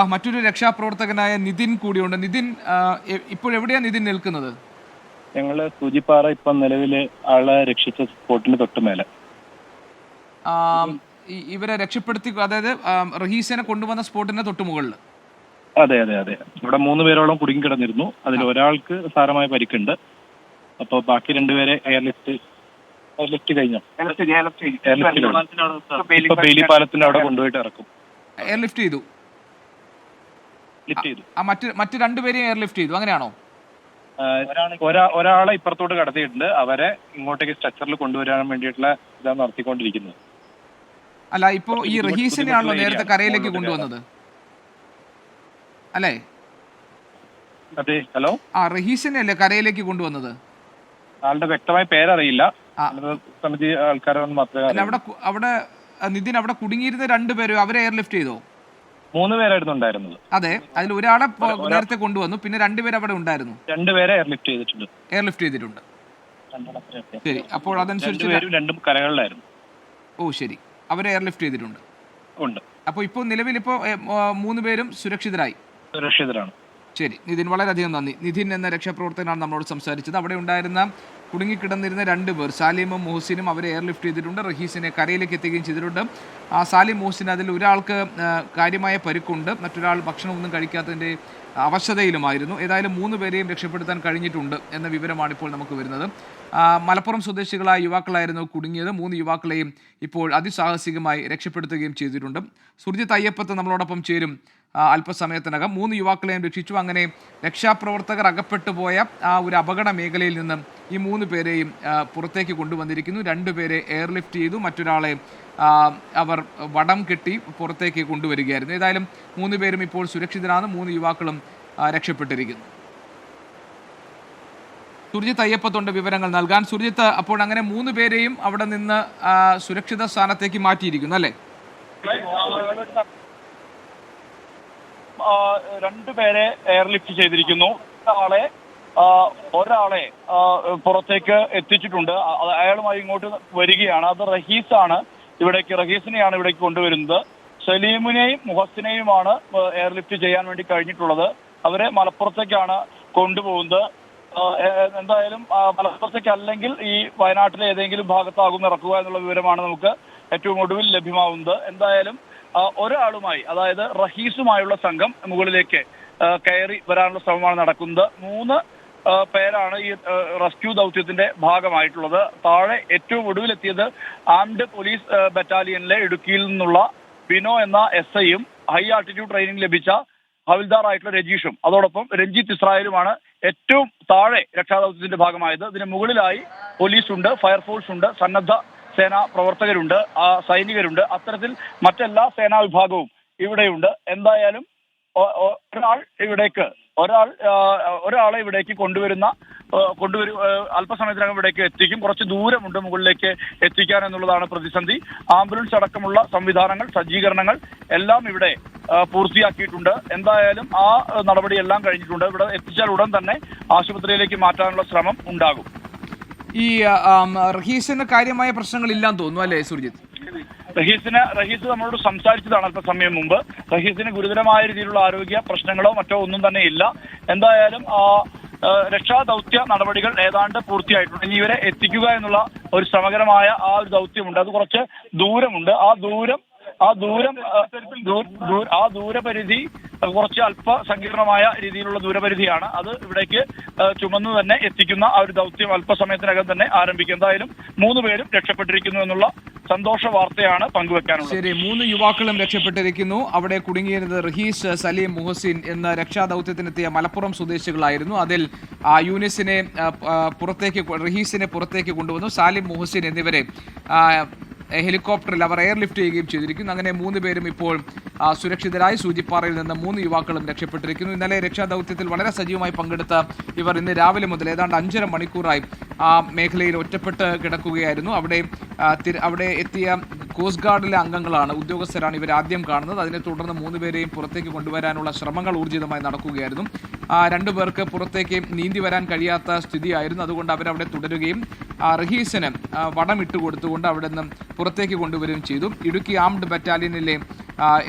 ആ, മറ്റൊരു രക്ഷാപ്രവർത്തകനായ നിതിൻ കൂടിയുണ്ട്. നിതിൻ എവിടെയാണ് നിതിൻ നിൽക്കുന്നത്? ഞങ്ങൾ സൂചിപ്പാറ ഇപ്പം നിലവിൽ ആളെ രക്ഷിച്ച സ്പോട്ടിന് തൊട്ട് മേലെ. ഇവരെ രക്ഷപ്പെടുത്തി അതായത് റഹീസിനെ കൊണ്ടുവന്ന സ്പോട്ടിന്റെ തൊട്ട് മുകളിൽ അതെ അതെ അതെ. ഇവിടെ മൂന്ന് പേരോളം കുടുങ്ങി കിടന്നിരുന്നു അതിൽ ഒരാൾക്ക് സാരമായ പരിക്കുണ്ട്. അപ്പൊ ബാക്കി രണ്ടുപേരെ എയർലിഫ്റ്റ് എയർലിഫ്റ്റ് കഴിഞ്ഞു? എയർലിഫ്റ്റ് ഇപ്പൊ ബെയിലി പാലത്തിന്റെ അവിടെ കൊണ്ടുപോയിട്ട് ഇറക്കും. എയർലിഫ്റ്റ് ചെയ്തു. ലിഫ്റ്റ് ചെയ്തു. മറ്റു മറ്റ് രണ്ടുപേരെയും എയർലിഫ്റ്റ് ചെയ്തു. അങ്ങനെയാണോ? ഒരാളെ ഇപ്പുറത്തോട്ട് കടത്തിയിട്ടുണ്ട്. അവരെ ഇങ്ങോട്ടേക്ക് സ്ട്രക്ചറിൽ കൊണ്ടുവരാൻ വേണ്ടിയിട്ടുള്ള ഇതാണ് നടത്തിക്കൊണ്ടിരിക്കുന്നത്. അല്ല ഇപ്പോ ഈ റഹീസിനെ റഹീസിനെയാണല്ലോ നേരത്തെ കരയിലേക്ക് കൊണ്ടുവന്നത്. അല്ലേ? അതെ ഹലോ? ആ റഹീസിനെ അല്ലേ കരയിലേക്ക് കൊണ്ടുവന്നത്? ആളുടെ വ്യക്തമായ പേരറിയില്ല. സമിതി അവിടെ അവിടെ നിതിൻ അവിടെ കുടുങ്ങിയിരുന്ന രണ്ടുപേരും അവരെ എയർലിഫ്റ്റ് ചെയ്തോ? മൂന്ന് പേരായിരുന്നു ഉണ്ടായിരുന്നത്. അതെ അതിൽ ഒരാളെ നേരത്തെ കൊണ്ടുവന്നു പിന്നെ രണ്ടുപേർ അവിടെ ഉണ്ടായിരുന്നു. രണ്ടുപേരെ എയർലിഫ്റ്റ് ചെയ്തിട്ടുണ്ട്. എയർലിഫ്റ്റ് ചെയ്തിട്ടുണ്ട്. ശരി അപ്പോൾ അതനുസരിച്ച് രണ്ടുപേരും രണ്ടും കരകളിലായിരുന്നു. ഓ ശരി. അവരെ എയർലിഫ്റ്റ് ചെയ്തിട്ടുണ്ട്. ഉണ്ട്. അപ്പോൾ ഇപ്പോൾ നിലവിൽ ഇപ്പോൾ മൂന്ന് പേരും സുരക്ഷിതരായി. സുരക്ഷിതരാണ്. ശരി നിതിൻ വളരെയധികം നന്ദി. നിതിൻ എന്ന രക്ഷാപ്രവർത്തകനാണ് നമ്മളോട് സംസാരിച്ചത്. അവിടെ ഉണ്ടായിരുന്ന കുടുങ്ങിക്കിടന്നിരുന്ന രണ്ട് പേർ സാലിമും മുഹസിനും അവരെ എയർലിഫ്റ്റ് ചെയ്തിട്ടുണ്ട്. റഹീസിനെ കരയിലേക്ക് എത്തുകയും ചെയ്തിട്ടുണ്ട്. ആ സാലിം മുഹസിൻ അതിൽ ഒരാൾക്ക് കാര്യമായ പരിക്കുണ്ട്. മറ്റൊരാൾ ഭക്ഷണമൊന്നും കഴിക്കാത്തതിന്റെ അവശതയിലുമായിരുന്നു. ഏതായാലും മൂന്ന് പേരെയും രക്ഷപ്പെടുത്താൻ കഴിഞ്ഞിട്ടുണ്ട് എന്ന വിവരമാണ് ഇപ്പോൾ നമുക്ക് വരുന്നത്. മലപ്പുറം സ്വദേശികളായ യുവാക്കളായിരുന്നു കുടുങ്ങിയത്. മൂന്ന് യുവാക്കളെയും ഇപ്പോൾ അതിസാഹസികമായി രക്ഷപ്പെടുത്തുകയും ചെയ്തിട്ടുണ്ട്. സുർജിത് അയ്യപ്പത്ത് നമ്മളോടൊപ്പം ചേരും. അല്പസമയത്തിനകം മൂന്ന് യുവാക്കളെയും രക്ഷിച്ചു. അങ്ങനെ രക്ഷാപ്രവർത്തകർ അകപ്പെട്ടു പോയ ആ ഒരു അപകട മേഖലയിൽ നിന്ന് ഈ മൂന്ന് പേരെയും പുറത്തേക്ക് കൊണ്ടുവന്നിരിക്കുന്നു. രണ്ടുപേരെ എയർലിഫ്റ്റ് ചെയ്തു. മറ്റൊരാളെ അവർ വടം കെട്ടി പുറത്തേക്ക് കൊണ്ടുവരികയായിരുന്നു. ഏതായാലും മൂന്ന് പേരും ഇപ്പോൾ സുരക്ഷിതരാണ്. മൂന്ന് യുവാക്കളും രക്ഷപ്പെട്ടിരിക്കുന്നു. സുർജിത്ത് അയ്യപ്പത്തുണ്ട് വിവരങ്ങൾ നൽകാൻ. സുർജിത്ത് അപ്പോൾ അങ്ങനെ മൂന്ന് പേരെയും അവിടെ നിന്ന് സുരക്ഷിത സ്ഥാനത്തേക്ക് മാറ്റിയിരിക്കുന്നു അല്ലേ? രണ്ടുപേരെ എയർലിഫ്റ്റ് ചെയ്തിരിക്കുന്നു. ഒരാളെ ഒരാളെ പുറത്തേക്ക് എത്തിച്ചിട്ടുണ്ട്. അയാളുമായി ഇങ്ങോട്ട് വരികയാണ്. അത് റഹീസാണ്. ഇവിടേക്ക് റഹീസിനെയാണ് ഇവിടേക്ക് കൊണ്ടുവരുന്നത്. സലീമിനെയും മുഹസിനെയുമാണ് എയർലിഫ്റ്റ് ചെയ്യാൻ വേണ്ടി കഴിഞ്ഞിട്ടുള്ളത്. അവരെ മലപ്പുറത്തേക്കാണ് കൊണ്ടുപോകുന്നത്. എന്തായാലും മലപ്പുറത്തേക്ക് അല്ലെങ്കിൽ ഈ വയനാട്ടിലെ ഏതെങ്കിലും ഭാഗത്താകും ഇറക്കുക എന്നുള്ള വിവരമാണ് നമുക്ക് ഏറ്റവും ഒടുവിൽ ലഭ്യമാവുന്നത് എന്തായാലും ഒരാളുമായി അതായത് റഹീസുമായുള്ള സംഘം മുകളിലേക്ക് കയറി വരാനുള്ള ശ്രമമാണ് നടക്കുന്നത്. മൂന്ന് പേരാണ് ഈ റെസ്ക്യൂ ദൗത്യത്തിന്റെ ഭാഗമായിട്ടുള്ളത്. താഴെ ഏറ്റവും ഒടുവിലെത്തിയത് ആംഡ് പോലീസ് ബറ്റാലിയനിലെ ഇടുക്കിയിൽ നിന്നുള്ള ബിനോ എന്ന എസ് ഐയും ഹൈ ആൾട്ടിറ്റ്യൂഡ് ട്രെയിനിങ് ലഭിച്ച ഹവിൽദാർ ആയിട്ടുള്ള രജീഷും. അതോടൊപ്പം രഞ്ജിത്ത് ഇസ്രായേലുമാണ് ഏറ്റവും താഴെ രക്ഷാദൗത്യത്തിന്റെ ഭാഗമായത്. ഇതിന് മുകളിലായി പോലീസ് ഉണ്ട് ഫയർഫോഴ്സ് ഉണ്ട് സന്നദ്ധ സേനാ പ്രവർത്തകരുണ്ട് ആ സൈനികരുണ്ട്. അത്തരത്തിൽ മറ്റെല്ലാ സേനാ വിഭാഗവും ഇവിടെയുണ്ട്. എന്തായാലും ഒരാൾ ഇവിടേക്ക് ഒരാൾ ഒരാളെ ഇവിടേക്ക് കൊണ്ടുവരുന്ന കൊണ്ടുവരും അല്പസമയത്തിനകം ഇവിടേക്ക് എത്തിക്കും. കുറച്ച് ദൂരമുണ്ട് മുകളിലേക്ക് എത്തിക്കാൻ എന്നുള്ളതാണ് പ്രതിസന്ധി. ആംബുലൻസ് അടക്കമുള്ള സംവിധാനങ്ങൾ സജ്ജീകരണങ്ങൾ എല്ലാം ഇവിടെ പൂർത്തിയാക്കിയിട്ടുണ്ട്. എന്തായാലും ആ, നടപടിയെല്ലാം കഴിഞ്ഞിട്ടുണ്ട്. ഇവിടെ എത്തിച്ചാൽ ഉടൻ തന്നെ ആശുപത്രിയിലേക്ക് മാറ്റാനുള്ള ശ്രമം ഉണ്ടാകും. ഈ റഹീസിന് കാര്യമായ പ്രശ്നങ്ങൾ ഇല്ലാന്ന് തോന്നുന്നു അല്ലേ സുർജിത്ത്? റഹീസിന് റഹീസ് നമ്മളോട് സംസാരിച്ചതാണ് അല്പസമയം മുമ്പ്. റഹീസിന് ഗുരുതരമായ രീതിയിലുള്ള ആരോഗ്യ പ്രശ്നങ്ങളോ മറ്റോ ഒന്നും തന്നെ ഇല്ല. എന്തായാലും ആ ദൗത്യ നടപടികൾ ഏതാണ്ട് പൂർത്തിയായിട്ടുണ്ട്. ഇനി ഇവരെ എത്തിക്കുക എന്നുള്ള ഒരു ശ്രമകരമായ ആ ഒരു ദൗത്യമുണ്ട്. അത് കുറച്ച് ദൂരമുണ്ട്. ആ ദൂരം ആ ദൂരം ആ, ദൂരപരിധി കുറച്ച് അല്പ സങ്കീർണമായ രീതിയിലുള്ള ദൂരപരിധിയാണ്. അത് ഇവിടേക്ക് ചുമന്ന് തന്നെ എത്തിക്കുന്ന ആ ഒരു ദൗത്യം അല്പസമയത്തിനകം തന്നെ ആരംഭിക്കും. എന്തായാലും മൂന്ന് പേരും രക്ഷപ്പെട്ടിരിക്കുന്നു എന്നുള്ള സന്തോഷ വാർത്തയാണ് പങ്കുവെക്കാനുള്ളത്. ശരി മൂന്ന് യുവാക്കളും രക്ഷപ്പെട്ടിരിക്കുന്നു. അവിടെ കുടുങ്ങിയിരുന്നത് റഹീസ് സലീം മുഹസിൻ എന്ന രക്ഷാദൗത്യത്തിനെത്തിയ മലപ്പുറം സ്വദേശികളായിരുന്നു. അതിൽ യൂനിസിനെ പുറത്തേക്ക് റഹീസിനെ പുറത്തേക്ക് കൊണ്ടുവന്നു. സാലിം മുഹസിൻ എന്നിവരെ ഹെലികോപ്റ്ററിൽ അവർ എയർലിഫ്റ്റ് ചെയ്യുകയും ചെയ്തിരിക്കുന്നു. അങ്ങനെ മൂന്ന് പേരും ഇപ്പോൾ സുരക്ഷിതരായി സൂചിപ്പാറയിൽ നിന്ന് മൂന്ന് യുവാക്കളും രക്ഷപ്പെട്ടിരിക്കുന്നു. ഇന്നലെ രക്ഷാദൗത്യത്തിൽ വളരെ സജീവമായി പങ്കെടുത്ത ഇവർ ഇന്ന് രാവിലെ മുതൽ ഏതാണ്ട് അഞ്ചര മണിക്കൂറായി ആ മേഖലയിൽ ഒറ്റപ്പെട്ട് കിടക്കുകയായിരുന്നു. അവിടെ അവിടെ എത്തിയ കോസ്റ്റ് ഗാർഡിലെ അംഗങ്ങളാണ് ഉദ്യോഗസ്ഥരാണ് ഇവർ ആദ്യം കാണുന്നത്. അതിനെ തുടർന്ന് മൂന്ന് പേരെയും പുറത്തേക്ക് കൊണ്ടുവരാനുള്ള ശ്രമങ്ങൾ ഊർജിതമായി നടക്കുകയായിരുന്നു. രണ്ടു പേർക്ക് പുറത്തേക്ക് നീന്തി വരാൻ കഴിയാത്ത സ്ഥിതിയായിരുന്നു. അതുകൊണ്ട് അവരവിടെ തുടരുകയും റഹീസിന് വടമിട്ട് കൊടുത്തുകൊണ്ട് അവിടെ നിന്ന് പുറത്തേക്ക് കൊണ്ടുവരികയും ചെയ്തു. ഇടുക്കി ആംഡ് ബറ്റാലിയനിലെ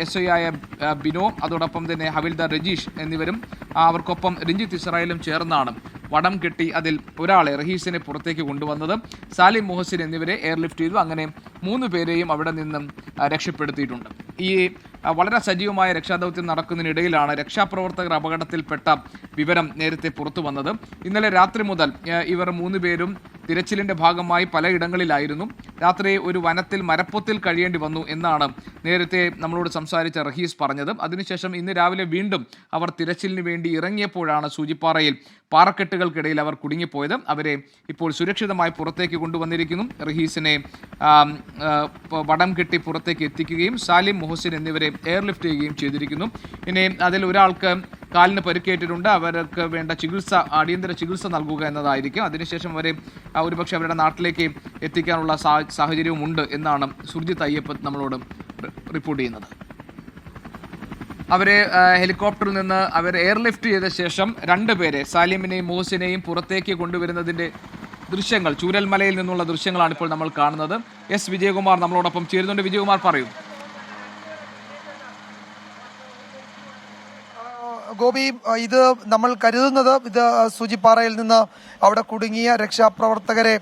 എസ് ഐ ആയ ബിനോ അതോടൊപ്പം തന്നെ ഹവിൽദാർ രജീഷ് എന്നിവരും അവർക്കൊപ്പം രഞ്ജിത്ത് ഇസ്രായേലും ചേർന്നാണ് വടം കെട്ടി അതിൽ ഒരാളെ റഹീസിനെ പുറത്തേക്ക് കൊണ്ടുവന്നത്. സാലിം മുഹസിൻ എന്നിവരെ എയർലിഫ്റ്റ് ചെയ്തു. അങ്ങനെ മൂന്ന് പേരെയും അവിടെ നിന്നും രക്ഷപ്പെടുത്തിയിട്ടുണ്ട്. ഈ വളരെ സജീവമായ രക്ഷാദൗത്യം നടക്കുന്നതിനിടയിലാണ് രക്ഷാപ്രവർത്തകർ അപകടത്തിൽപ്പെട്ട വിവരം നേരത്തെ പുറത്തു വന്നത്. ഇന്നലെ രാത്രി മുതൽ ഇവർ മൂന്ന് പേരും തിരച്ചിലിന്റെ ഭാഗമായി പലയിടങ്ങളിലായിരുന്നു രാത്രി ഒരു വനത്തിൽ മരപ്പൊത്തിൽ കഴിയേണ്ടി വന്നു എന്നാണ് നേരത്തെ നമ്മളോട് സംസാരിച്ച റഹീസ് പറഞ്ഞത്. അതിനുശേഷം ഇന്ന് രാവിലെ വീണ്ടും അവർ തിരച്ചിലിന് വേണ്ടി ഇറങ്ങിയപ്പോഴാണ് സൂചിപ്പാറയിൽ പാറക്കെട്ടുകൾക്കിടയിൽ അവർ കുടുങ്ങിപ്പോയത്. അവരെ ഇപ്പോൾ സുരക്ഷിതമായി പുറത്തേക്ക് കൊണ്ടുവന്നിരിക്കുന്നു. റഹീസിനെ വടം കെട്ടി പുറത്തേക്ക് എത്തിക്കുകയും സാലിം മുഹസിൻ എന്നിവരെ എയർലിഫ്റ്റ് ചെയ്യുകയും ചെയ്തിരിക്കുന്നു. ഇനി അതിൽ ഒരാൾക്ക് കാലിന് പരിക്കേറ്റിട്ടുണ്ട്. അവർക്ക് വേണ്ട ചികിത്സ അടിയന്തര ചികിത്സ നൽകുക എന്നതായിരിക്കും. അതിനുശേഷം അവരെ ഒരുപക്ഷെ അവരുടെ നാട്ടിലേക്ക് എത്തിക്കാനുള്ള സാഹചര്യവും ഉണ്ട് എന്നാണ് സുർജിത് അയ്യപ്പൻ നമ്മളോട് റിപ്പോർട്ട് ചെയ്യുന്നത്. അവരെ ഹെലികോപ്റ്ററിൽ നിന്ന് അവർ എയർലിഫ്റ്റ് ചെയ്ത ശേഷം രണ്ടുപേരെ സാലിമിനെയും മോഹസിനെയും പുറത്തേക്ക് കൊണ്ടുവരുന്നതിന്റെ ദൃശ്യങ്ങൾ ചൂരൽമലയിൽ നിന്നുള്ള ദൃശ്യങ്ങളാണ് ഇപ്പോൾ നമ്മൾ കാണുന്നത്. എസ്. വിജയകുമാർ നമ്മളോടൊപ്പം ചേരുന്നുണ്ട്. വിജയകുമാർ പറയൂ. ഗോപി ഇത് നമ്മൾ കരുതുന്നത് ഇത് സൂചിപ്പാറയിൽ നിന്ന് അവിടെ കുടുങ്ങിയ രക്ഷാപ്രവർത്തകരെ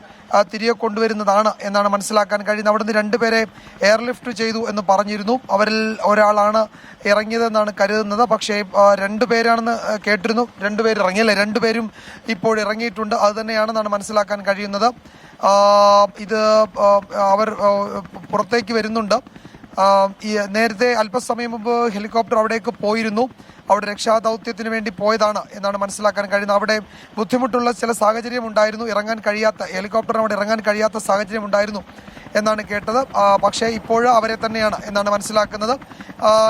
തിരികെ കൊണ്ടുവരുന്നതാണ് എന്നാണ് മനസ്സിലാക്കാൻ കഴിയുന്നത്. അവിടെ നിന്ന് രണ്ടുപേരെ എയർലിഫ്റ്റ് ചെയ്തു എന്ന് പറഞ്ഞിരുന്നു. അവരിൽ ഒരാളാണ് ഇറങ്ങിയതെന്നാണ് കരുതുന്നത്. പക്ഷേ രണ്ടുപേരാണെന്ന് കേട്ടിരുന്നു. രണ്ടുപേർ ഇറങ്ങിയല്ലേ? രണ്ടുപേരും ഇപ്പോൾ ഇറങ്ങിയിട്ടുണ്ട്. അത് തന്നെയാണെന്നാണ് മനസ്സിലാക്കാൻ കഴിയുന്നത്. ഇത് അവർ പുറത്തേക്ക് വരുന്നുണ്ട്. നേരത്തെ അല്പസമയം മുമ്പ് ഹെലികോപ്റ്റർ അവിടേക്ക് പോയിരുന്നു. അവിടെ രക്ഷാദൗത്യത്തിന് വേണ്ടി പോയതാണ് എന്നാണ് മനസ്സിലാക്കാൻ കഴിയുന്നത്. അവിടെ ബുദ്ധിമുട്ടുള്ള ചില സാഹചര്യം ഉണ്ടായിരുന്നു. ഇറങ്ങാൻ കഴിയാത്ത ഹെലികോപ്റ്ററിന് അവിടെ ഇറങ്ങാൻ കഴിയാത്ത സാഹചര്യം ഉണ്ടായിരുന്നു എന്നാണ് കേട്ടത്. പക്ഷേ ഇപ്പോൾ അവരെ തന്നെയാണ് എന്നാണ് മനസ്സിലാക്കുന്നത്.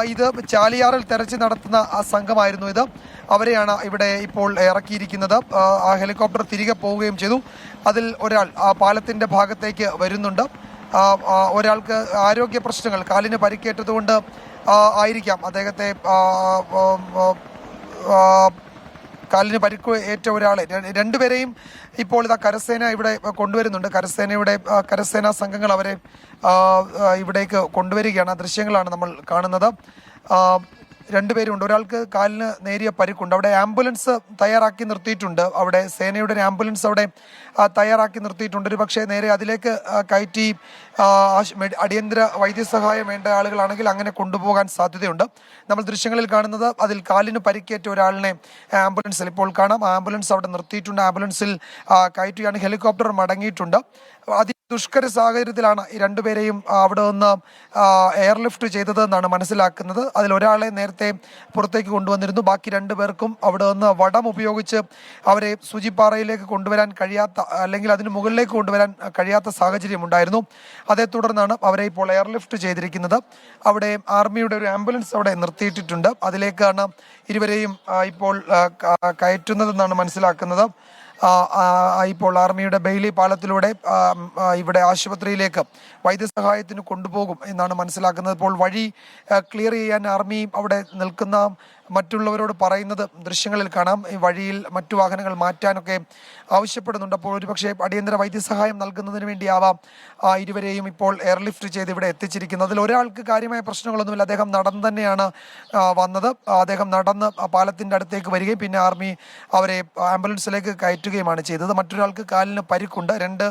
ഇത് ചാലിയാറിൽ തെരച്ചിൽ നടത്തുന്ന സംഘമായിരുന്നു ഇത്. അവരെയാണ് ഇവിടെ ഇപ്പോൾ ഇറക്കിയിരിക്കുന്നത്. ആ, ഹെലികോപ്റ്റർ തിരികെ പോവുകയും ചെയ്തു. അതിൽ ഒരാൾ ആ പാലത്തിന്റെ ഭാഗത്തേക്ക് വരുന്നുണ്ട്. ഒരാൾക്ക് ആരോഗ്യ പ്രശ്നങ്ങൾ കാലിന് പരിക്കേറ്റതുകൊണ്ട് ആയിരിക്കാം. അദ്ദേഹത്തെ കാലിന് പരിക്ക് ഏറ്റ ഒരാളെ. രണ്ടുപേരെയും ഇപ്പോൾ ഇതാ കരസേന ഇവിടെ കൊണ്ടുവരുന്നുണ്ട്. കരസേനയുടെ കരസേനാ സംഘങ്ങൾ അവരെ ഇവിടേക്ക് കൊണ്ടുവരികയാണ്. ദൃശ്യങ്ങളാണ് നമ്മൾ കാണുന്നത്. ആ, രണ്ടുപേരും ഉണ്ട് ഒരാൾക്ക് കാലിന് നേരിയ പരിക്കുണ്ട്. അവിടെ ആംബുലൻസ് തയ്യാറാക്കി നിർത്തിയിട്ടുണ്ട്. അവിടെ സേനയുടെ ഒരു ആംബുലൻസ് അവിടെ തയ്യാറാക്കി നിർത്തിയിട്ടുണ്ട്. ഒരു പക്ഷേ നേരെ അതിലേക്ക് കയറ്റി അടിയന്തര വൈദ്യസഹായം വേണ്ട ആളുകളാണെങ്കിൽ അങ്ങനെ കൊണ്ടുപോകാൻ സാധ്യതയുണ്ട്. നമ്മൾ ദൃശ്യങ്ങളിൽ കാണുന്നത് അതിൽ കാലിന് പരിക്കേറ്റ ഒരാളിനെ ആംബുലൻസിൽ. ഇപ്പോൾ കാണാം ആംബുലൻസ് അവിടെ നിർത്തിയിട്ടുണ്ട്. ആംബുലൻസിൽ കയറ്റുകയാണ്. ഹെലികോപ്റ്റർ മടങ്ങിയിട്ടുണ്ട്. അതി ദുഷ്കര സാഹചര്യത്തിലാണ് ഈ രണ്ടുപേരെയും അവിടെ നിന്ന് എയർലിഫ്റ്റ് ചെയ്തത് എന്നാണ് മനസ്സിലാക്കുന്നത്. അതിൽ ഒരാളെ നേരത്തെ പുറത്തേക്ക് കൊണ്ടുവന്നിരുന്നു. ബാക്കി രണ്ടു പേർക്കും അവിടെ നിന്ന് വടം ഉപയോഗിച്ച് അവരെ സൂചിപ്പാറയിലേക്ക് കൊണ്ടുവരാൻ കഴിയാത്ത അല്ലെങ്കിൽ അതിന് മുകളിലേക്ക് കൊണ്ടുവരാൻ കഴിയാത്ത സാഹചര്യം ഉണ്ടായിരുന്നു. അതേ തുടർന്നാണ് അവരെ ഇപ്പോൾ എയർലിഫ്റ്റ് ചെയ്തിരിക്കുന്നത്. അവിടെ ആർമിയുടെ ഒരു ആംബുലൻസ് അവിടെ നിർത്തിയിട്ടിട്ടുണ്ട്. അതിലേക്കാണ് ഇരുവരെയും ഇപ്പോൾ കയറ്റുന്നതെന്നാണ് മനസ്സിലാക്കുന്നത്. ഇപ്പോൾ ആർമിയുടെ ബെയിലി പാലത്തിലൂടെ ഇവിടെ ആശുപത്രിയിലേക്ക് വൈദ്യസഹായത്തിന് കൊണ്ടുപോകും എന്നാണ് മനസ്സിലാക്കുന്നത്. ഇപ്പോൾ വഴി ക്ലിയർ ചെയ്യാൻ ആർമി അവിടെ നിൽക്കുന്ന മറ്റുള്ളവരോട് പറയുന്നത് ദൃശ്യങ്ങളിൽ കാണാം. ഈ വഴിയിൽ മറ്റു വാഹനങ്ങൾ മാറ്റാനൊക്കെ ആവശ്യപ്പെടുന്നുണ്ട്. അപ്പോൾ ഒരുപക്ഷെ അടിയന്തര വൈദ്യസഹായം നൽകുന്നതിന് വേണ്ടിയാവാം ആ ഇരുവരെയും ഇപ്പോൾ എയർലിഫ്റ്റ് ചെയ്ത് ഇവിടെ എത്തിച്ചിരിക്കുന്നത്. അതിൽ ഒരാൾക്ക് കാര്യമായ പ്രശ്നങ്ങളൊന്നുമില്ല. അദ്ദേഹം നടന്ന് തന്നെയാണ് വന്നത്. അദ്ദേഹം നടന്ന് പാലത്തിന്റെ അടുത്തേക്ക് വരികയും പിന്നെ ആർമി അവരെ ആംബുലൻസിലേക്ക് കയറ്റുകയുമാണ് ചെയ്തത്. മറ്റൊരാൾക്ക് കാലിന് പരിക്കുണ്ട്. രണ്ട്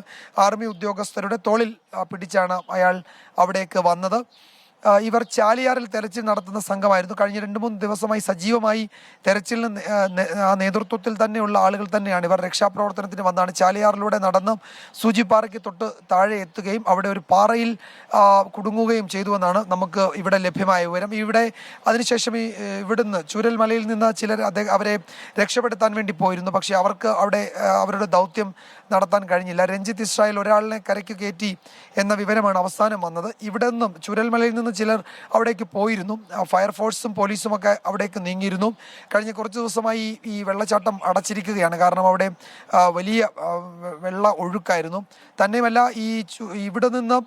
ആർമി ഉദ്യോഗസ്ഥരുടെ തോളിൽ പിടിച്ചാണ് അയാൾ അവിടേക്ക് വന്നത്. ഇവർ ചാലിയാറിൽ തെരച്ചിൽ നടത്തുന്ന സംഘമായിരുന്നു. കഴിഞ്ഞ രണ്ട് മൂന്ന് ദിവസമായി സജീവമായി തെരച്ചിലിന് ആ, നേതൃത്വത്തിൽ തന്നെയുള്ള ആളുകൾ തന്നെയാണ്. ഇവർ രക്ഷാപ്രവർത്തനത്തിന് വന്നാണ്. ചാലിയാറിലൂടെ നടന്ന് സൂചിപ്പാറയ്ക്ക് തൊട്ട് താഴെ എത്തുകയും അവിടെ ഒരു പാറയിൽ കുടുങ്ങുകയും ചെയ്തുവെന്നാണ് നമുക്ക് ഇവിടെ ലഭ്യമായ വിവരം. ഇവിടെ അതിനുശേഷം ഈ ഇവിടുന്ന് ചൂരൽമലയിൽ നിന്ന് ചിലർ അദ്ദേഹം അവരെ രക്ഷപ്പെടുത്താൻ വേണ്ടി പോയിരുന്നു. പക്ഷേ അവർക്ക് അവിടെ അവരുടെ ദൗത്യം നടത്താൻ കഴിഞ്ഞില്ല. രഞ്ജിത്ത് ഇസ്രായേൽ ഒരാളിനെ കരയ്ക്ക് കയറ്റി എന്ന വിവരമാണ് അവസാനം വന്നത്. ഇവിടെ നിന്നും ചുരൽമലയിൽ നിന്ന് ചിലർ അവിടേക്ക് പോയിരുന്നു. ഫയർഫോഴ്സും പോലീസും ഒക്കെ അവിടേക്ക് നീങ്ങിയിരുന്നു. കഴിഞ്ഞ കുറച്ച് ദിവസമായി ഈ വെള്ളച്ചാട്ടം അടച്ചിരിക്കുകയാണ്. കാരണം അവിടെ വലിയ വെള്ള ഒഴുക്കായിരുന്നു. തന്നെയുമല്ല ഈ ഇവിടെ നിന്ന്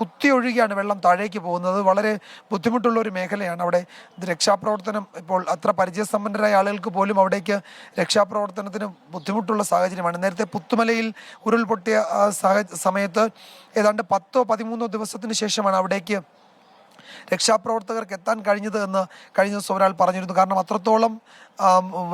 കുത്തി ഒഴുകിയാണ് വെള്ളം താഴേക്ക് പോകുന്നത്. വളരെ ബുദ്ധിമുട്ടുള്ള ഒരു മേഖലയാണ് അവിടെ. രക്ഷാപ്രവർത്തനം ഇപ്പോൾ അത്ര പരിചയസമ്പന്നരായ ആളുകൾക്ക് പോലും അവിടേക്ക് രക്ഷാപ്രവർത്തനത്തിന് ബുദ്ധിമുട്ടുള്ള സാഹചര്യമാണ്. നേരത്തെ പുത്തുമലയിൽ ഉരുൾപൊട്ടിയ സമയത്ത് ഏതാണ്ട് പത്തോ പതിമൂന്നോ ദിവസത്തിന് ശേഷമാണ് അവിടേക്ക് രക്ഷാപ്രവർത്തകർക്ക് എത്താൻ കഴിഞ്ഞത് എന്ന് കഴിഞ്ഞ ദിവസം ഒരാൾ പറഞ്ഞിരുന്നു. കാരണം അത്രത്തോളം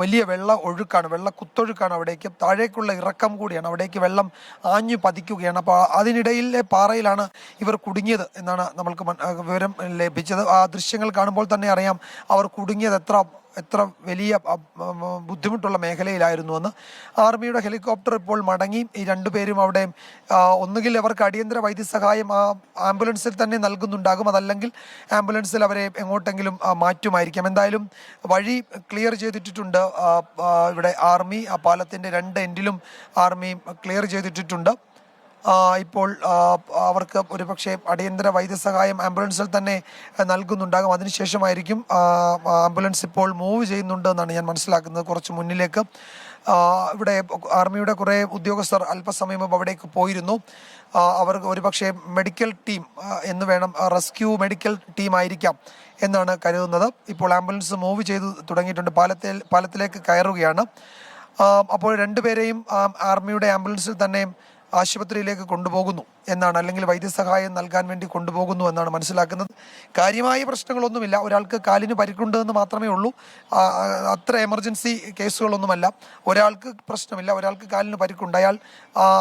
വലിയ വെള്ള ഒഴുക്കാണ് വെള്ള കുത്തൊഴുക്കാണ് അവിടേക്ക്. താഴേക്കുള്ള ഇറക്കം കൂടിയാണ് അവിടേക്ക് വെള്ളം ആഞ്ഞു പതിക്കുകയാണ്. അപ്പോൾ അതിനിടയിലെ പാറയിലാണ് ഇവർ കുടുങ്ങിയത് എന്നാണ് നമ്മൾക്ക് വിവരം ലഭിച്ചത്. ആ ദൃശ്യങ്ങൾ കാണുമ്പോൾ തന്നെ അറിയാം അവർ കുടുങ്ങിയത് എത്ര എത്ര വലിയ ബുദ്ധിമുട്ടുള്ള മേഖലയിലായിരുന്നു എന്ന്. ആർമിയുടെ ഹെലികോപ്റ്റർ ഇപ്പോൾ മടങ്ങി. ഈ രണ്ടുപേരും അവിടെ ഒന്നുകിൽ അവർക്ക് അടിയന്തര വൈദ്യസഹായം ആ ആംബുലൻസിൽ തന്നെ നൽകുന്നുണ്ടാകും. അതല്ലെങ്കിൽ ആംബുലൻസിൽ അവരെ എങ്ങോട്ടെങ്കിലും മാറ്റുമായിരിക്കാം. എന്തായാലും വഴി ക്ലിയർ ചെയ്തിട്ടിട്ടുണ്ട്. ഇവിടെ ആർമി ആ പാലത്തിന്റെ രണ്ട് എൻഡിലും ആർമിയും ക്ലിയർ ചെയ്തിട്ടിട്ടുണ്ട്. ഇപ്പോൾ അവർക്ക് അവർക്ക് ഒരുപക്ഷെ അടിയന്തര വൈദ്യസഹായം ആംബുലൻസിൽ തന്നെ നൽകുന്നുണ്ടാകും അതിനുശേഷമായിരിക്കും ആംബുലൻസ് ഇപ്പോൾ മൂവ് ചെയ്യുന്നുണ്ട് എന്നാണ് ഞാൻ മനസ്സിലാക്കുന്നത് കുറച്ച് മുന്നിലേക്ക്. ഇവിടെ ആർമിയുടെ കുറേ ഉദ്യോഗസ്ഥർ അല്പസമയം അവിടേക്ക് പോയിരുന്നു. അവർ ഒരുപക്ഷെ മെഡിക്കൽ ടീം എന്ന് വേണം റെസ്ക്യൂ മെഡിക്കൽ ടീം ആയിരിക്കാം എന്നാണ് കരുതുന്നത്. ഇപ്പോൾ ആംബുലൻസ് മൂവ് ചെയ്തു തുടങ്ങിയിട്ടുണ്ട്. പാലത്തിൽ പാലത്തിലേക്ക് കയറുകയാണ്. അപ്പോൾ രണ്ടുപേരെയും ആർമിയുടെ ആംബുലൻസിൽ തന്നെ ആശുപത്രിയിലേക്ക് കൊണ്ടുപോകുന്നു എന്നാണ് അല്ലെങ്കിൽ വൈദ്യസഹായം നൽകാൻ വേണ്ടി കൊണ്ടുപോകുന്നു എന്നാണ് മനസ്സിലാക്കുന്നത്. കാര്യമായ പ്രശ്നങ്ങളൊന്നുമില്ല. ഒരാൾക്ക് കാലിന് പരിക്കുണ്ട് എന്ന് മാത്രമേ ഉള്ളൂ. അത്ര എമർജൻസി കേസുകളൊന്നുമല്ല. ഒരാൾക്ക് പ്രശ്നമില്ല. ഒരാൾക്ക് കാലിന് പരിക്കുണ്ട്. അയാൾ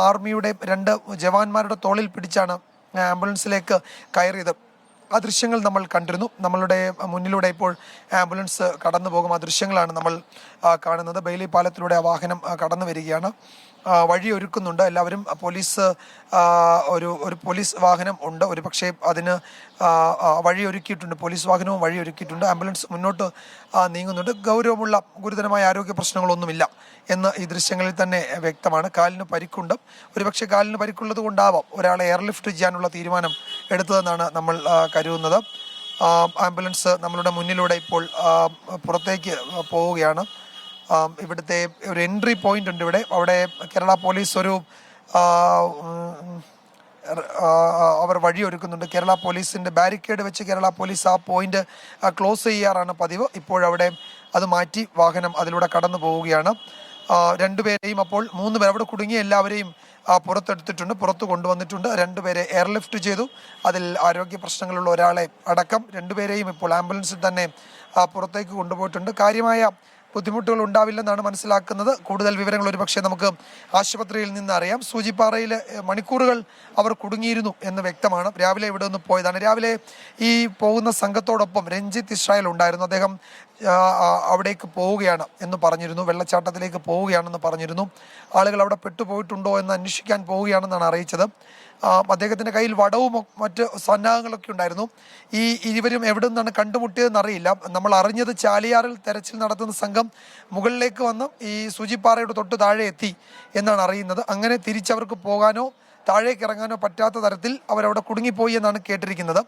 ആർമിയുടെ രണ്ട് ജവാന്മാരുടെ തോളിൽ പിടിച്ചാണ് ആംബുലൻസിലേക്ക് കയറിയത്. ആ ദൃശ്യങ്ങൾ നമ്മൾ കണ്ടിരുന്നു. നമ്മളുടെ മുന്നിലൂടെ ഇപ്പോൾ ആംബുലൻസ് കടന്നു പോകും ആ ദൃശ്യങ്ങളാണ് നമ്മൾ കാണുന്നത്. ബെയിലി പാലത്തിലൂടെ ആ വാഹനം കടന്നു വരികയാണ് ആ, വഴി ഒരുക്കുന്നുണ്ട്. എല്ലാവരും പോലീസ് ഒരു ഒരു പോലീസ് വാഹനം ഉണ്ട്. ഒരു പക്ഷേ അതിന് ആ, ആ, വഴി ഒരുക്കിയിട്ടുണ്ട്. പോലീസ് വാഹനവും വഴിയൊരുക്കിയിട്ടുണ്ട് ആംബുലൻസ് മുന്നോട്ട് നീങ്ങുന്നുണ്ട്. ഗൗരവമുള്ള ഗുരുതരമായ ആരോഗ്യ പ്രശ്നങ്ങളൊന്നുമില്ല എന്ന് ഈ ദൃശ്യങ്ങളിൽ തന്നെ വ്യക്തമാണ്. കാലിന് പരിക്കുണ്ട്. ഒരുപക്ഷെ കാലിന് പരിക്കുള്ളത് കൊണ്ടാവാം ഒരാളെ എയർലിഫ്റ്റ് ചെയ്യാനുള്ള തീരുമാനം എടുത്തതെന്നാണ് നമ്മൾ കരുതുന്നത്. ആംബുലൻസ് നമ്മളുടെ മുന്നിലൂടെ ഇപ്പോൾ പുറത്തേക്ക് പോവുകയാണ്. ഇവിടുത്തെ ഒരു എൻട്രി പോയിന്റ് ഉണ്ട് ഇവിടെ. അവിടെ കേരള പോലീസ് ഒരു അവർ വഴിയൊരുക്കുന്നുണ്ട് കേരള പോലീസിന്റെ ബാരിക്കേഡ് വെച്ച് കേരള പോലീസ് ആ പോയിന്റ് ക്ലോസ് ചെയ്യാറാണ് പതിവ്. ഇപ്പോഴവിടെ അത് മാറ്റി വാഹനം അതിലൂടെ കടന്നു പോവുകയാണ്. രണ്ടുപേരെയും അപ്പോൾ മൂന്ന് പേർ അവിടെ കുടുങ്ങിയ എല്ലാവരെയും പുറത്തെടുത്തിട്ടുണ്ട് പുറത്ത് കൊണ്ടുവന്നിട്ടുണ്ട്. രണ്ടുപേരെ എയർലിഫ്റ്റ് ചെയ്തു. അതിൽ ആരോഗ്യ പ്രശ്നങ്ങളുള്ള ഒരാളെ അടക്കം രണ്ടുപേരെയും ഇപ്പോൾ ആംബുലൻസിൽ തന്നെ പുറത്തേക്ക് കൊണ്ടുപോയിട്ടുണ്ട്. കാര്യമായ ബുദ്ധിമുട്ടുകൾ ഉണ്ടാവില്ലെന്നാണ് മനസ്സിലാക്കുന്നത്. കൂടുതൽ വിവരങ്ങൾ ഒരുപക്ഷെ നമുക്ക് ആശുപത്രിയിൽ നിന്ന് അറിയാം. സൂചിപ്പാറയിൽ മണിക്കൂറുകൾ അവർ കുടുങ്ങിയിരുന്നു എന്ന് വ്യക്തമാണ്. രാവിലെ ഇവിടെ നിന്ന് പോയതാണ്. രാവിലെ ഈ പോകുന്ന സംഘത്തോടൊപ്പം രഞ്ജിത്ത് ഇസ്രായേൽ ഉണ്ടായിരുന്നു. അദ്ദേഹം അവിടേക്ക് പോവുകയാണ് എന്ന് പറഞ്ഞിരുന്നു. വെള്ളച്ചാട്ടത്തിലേക്ക് പോവുകയാണെന്ന് പറഞ്ഞിരുന്നു. ആളുകൾ അവിടെ പെട്ടുപോയിട്ടുണ്ടോ എന്ന് അന്വേഷിക്കാൻ പോവുകയാണെന്നാണ് അറിയിച്ചത്. ആ, അദ്ദേഹത്തിന്റെ കയ്യിൽ വടവും മറ്റ് സന്നാഹങ്ങളൊക്കെ ഉണ്ടായിരുന്നു. ഈ ഇരുവരും എവിടെ നിന്നാണ് കണ്ടുമുട്ടിയതെന്ന് അറിയില്ല നമ്മൾ അറിഞ്ഞത് ചാലിയാറിൽ തെരച്ചിൽ നടത്തുന്ന സംഘം മുകളിലേക്ക് വന്ന് ഈ സൂചിപ്പാറയുടെ തൊട്ട് താഴെ എത്തി എന്നാണ് അറിയുന്നത്. അങ്ങനെ തിരിച്ചവർക്ക് പോകാനോ താഴേക്ക് ഇറങ്ങാനോ പറ്റാത്ത തരത്തിൽ അവരവിടെ കുടുങ്ങിപ്പോയി എന്നാണ് കേട്ടിരിക്കുന്നത്.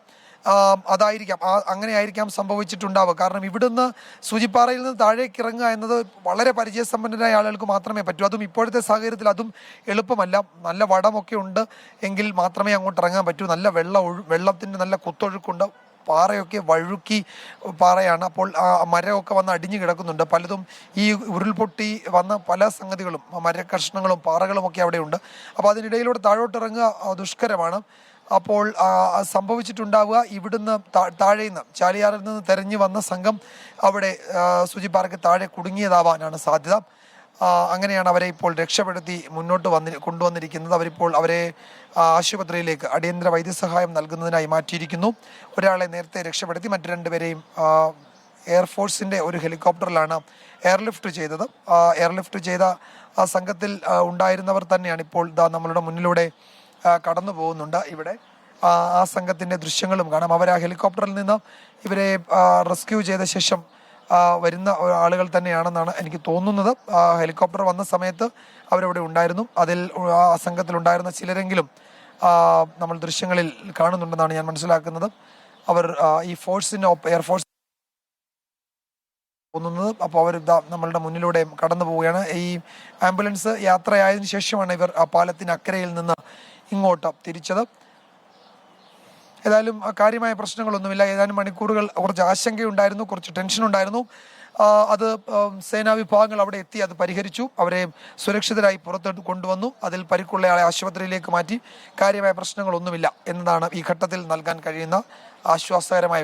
അതായിരിക്കാം. അങ്ങനെ ആയിരിക്കാം സംഭവിച്ചിട്ടുണ്ടാവുക. കാരണം ഇവിടുന്ന് സൂചിപ്പാറയിൽ നിന്ന് താഴേക്ക് ഇറങ്ങുക എന്നത് വളരെ പരിചയസമ്പന്നരായ ആളുകൾക്ക് മാത്രമേ പറ്റൂ. അതും ഇപ്പോഴത്തെ സാഹചര്യത്തിൽ അതും എളുപ്പമല്ല. നല്ല വടമൊക്കെ ഉണ്ട് എങ്കിൽ മാത്രമേ അങ്ങോട്ട് ഇറങ്ങാൻ പറ്റൂ. നല്ല വെള്ള വെള്ളത്തിന്റെ നല്ല കുത്തൊഴുക്കുണ്ട്. പാറയൊക്കെ വഴുക്കി പാറയാണ്. അപ്പോൾ ആ മരമൊക്കെ വന്ന് അടിഞ്ഞു കിടക്കുന്നുണ്ട്. പലതും ഈ ഉരുൾപൊട്ടി വന്ന പല സംഗതികളും മരകഷ്ണങ്ങളും പാറകളും ഒക്കെ അവിടെയുണ്ട്. അപ്പോൾ അതിനിടയിലൂടെ താഴോട്ട് ഇറങ്ങുക ദുഷ്കരമാണ്. അപ്പോൾ സംഭവിച്ചിട്ടുണ്ടാവുക ഇവിടുന്ന് താഴെ നിന്ന് ചാലിയാറിൽ നിന്ന് തെരഞ്ഞു വന്ന സംഘം അവിടെ സുജി സുജിപ്പാറയ്ക്ക് താഴെ കുടുങ്ങിയതാവാനാണ് സാധ്യത. അങ്ങനെയാണ് അവരെ ഇപ്പോൾ രക്ഷപ്പെടുത്തി മുന്നോട്ട് വന്നി കൊണ്ടുവന്നിരിക്കുന്നത്. അവരിപ്പോൾ അവരെ ആശുപത്രിയിലേക്ക് അടിയന്തര വൈദ്യസഹായം നൽകുന്നതിനായി മാറ്റിയിരിക്കുന്നു. ഒരാളെ നേരത്തെ രക്ഷപ്പെടുത്തി മറ്റു രണ്ടുപേരെയും എയർഫോഴ്സിന്റെ ഒരു ഹെലികോപ്റ്ററിലാണ് എയർലിഫ്റ്റ് ചെയ്തത്. എയർലിഫ്റ്റ് ചെയ്ത സംഘത്തിൽ ഉണ്ടായിരുന്നവർ തന്നെയാണ് ഇപ്പോൾ ഇതാ നമ്മളുടെ മുന്നിലൂടെ കടന്നു പോകുന്നുണ്ട്. ഇവിടെ ആ, സംഘത്തിന്റെ ദൃശ്യങ്ങളും കാണാം. അവർ ആ ഹെലികോപ്റ്ററിൽ നിന്ന് ഇവരെ റെസ്ക്യൂ ചെയ്ത ശേഷം വരുന്ന ആളുകൾ തന്നെയാണെന്നാണ് എനിക്ക് തോന്നുന്നത്. ഹെലികോപ്റ്റർ വന്ന സമയത്ത് അവരവിടെ ഉണ്ടായിരുന്നു. അതിൽ ആ സംഘത്തിൽ ഉണ്ടായിരുന്ന ചിലരെങ്കിലും നമ്മൾ ദൃശ്യങ്ങളിൽ കാണുന്നുണ്ടെന്നാണ് ഞാൻ മനസ്സിലാക്കുന്നത്. അവർ ഈ ഫോഴ്സിന് എയർഫോഴ്സ് തോന്നുന്നത് അപ്പോൾ അവർ ഇതാ നമ്മളുടെ മുന്നിലൂടെ കടന്നു പോവുകയാണ്. ഈ ആംബുലൻസ് യാത്രയായതിനു ശേഷമാണ് ഇവർ പാലത്തിന് അക്കരയിൽ നിന്ന് ഇങ്ങോട്ട് തിരിച്ചത്. ഏതായാലും കാര്യമായ പ്രശ്നങ്ങളൊന്നുമില്ല. ഏതാനും മണിക്കൂറുകൾ കുറച്ച് ആശങ്കയുണ്ടായിരുന്നു കുറച്ച് ടെൻഷൻ ഉണ്ടായിരുന്നു അത് സേനാ വിഭാഗങ്ങൾ അവിടെ എത്തി അത് പരിഹരിച്ചു. അവരെ സുരക്ഷിതരായി പുറത്തോട്ട് കൊണ്ടുവന്നു. അതിൽ പരിക്കുള്ളയാളെ ആശുപത്രിയിലേക്ക് മാറ്റി. കാര്യമായ പ്രശ്നങ്ങളൊന്നുമില്ല എന്നതാണ് ഈ ഘട്ടത്തിൽ നൽകാൻ കഴിയുന്ന ആശ്വാസകരമായ